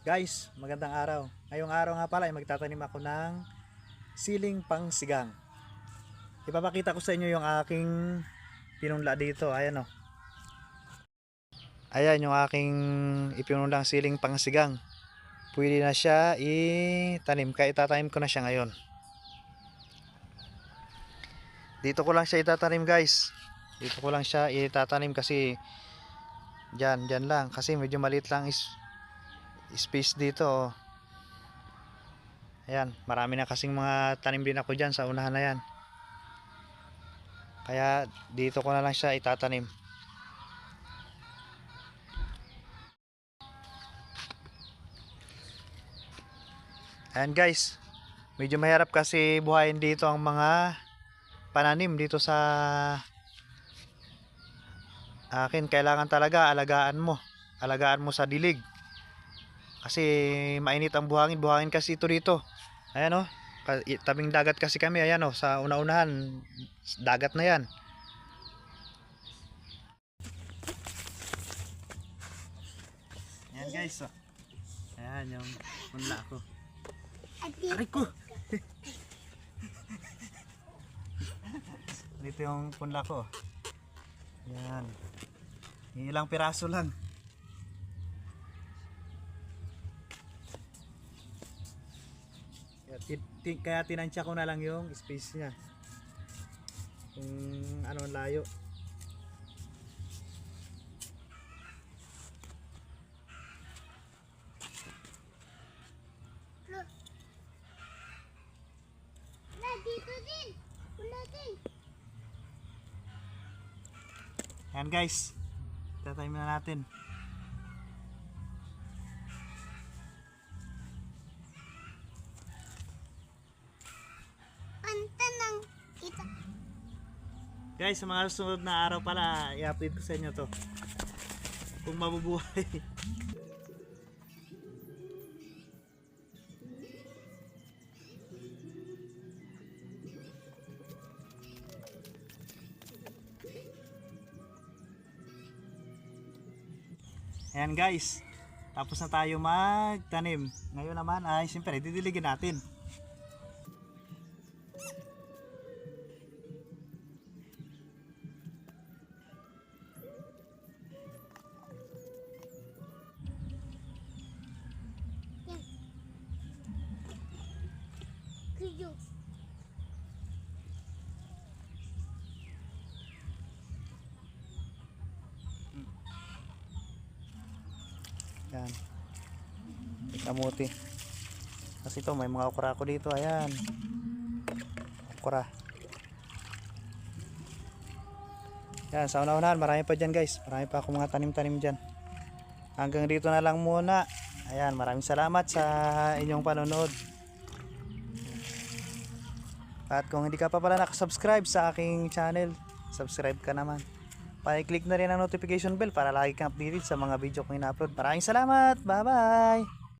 Guys, magandang araw. Ngayong araw nga pala ay magtatanim ako ng siling pang sigang. Ipapakita ko sa inyo yung aking pinunla dito. Ayan o. Ayan yung aking ipinunlang siling pang sigang. Pwede na siya itanim. Kaya itatanim ko na siya ngayon. Dito ko lang siya itatanim guys. Dito ko lang siya itatanim kasi Diyan, diyan lang kasi medyo maliit lang is space dito. oh. Ayan, marami na kasing mga tanim din ako diyan sa unahan na 'yan. Kaya dito ko na lang siya itatanim. Ayan guys, medyo mahirap kasi buhayin dito ang mga pananim dito sa akin kailangan talaga alagaan mo alagaan mo sa dilig kasi mainit ang buhangin buhangin kasi ito dito. Ayan o i- tabing dagat kasi kami ayan o sa una-unahan. Dagat na yan. Ayan guys o ayan yung punla ko. Aray ko! Dito yung punla ko. Yan ilang piraso lang kaya, ti- ti- kaya tinansya ko na lang yung space niya. Kung ano layo. Yan guys. Tatayin na natin guys sa mga susunod na araw pala i-update ko sa inyo to kung mabubuhay Ayan guys, tapos na tayo magtanim. Ngayon naman ay siyempre didiligin natin. Yan. Kamuti. Kasi ito may mga okra ko dito. Ayan. Okra. Yan, sa una-unahan, marami pa dyan guys. Marami pa akong mga tanim-tanim dyan. Hanggang dito na lang muna. Ayan, maraming salamat sa inyong panonood. At kung hindi ka pa pala nakasubscribe sa aking channel, subscribe ka naman. Pa-click na rin ang notification bell para lagi kang updated sa mga video kong ina-upload. Maraming salamat. Bye-bye.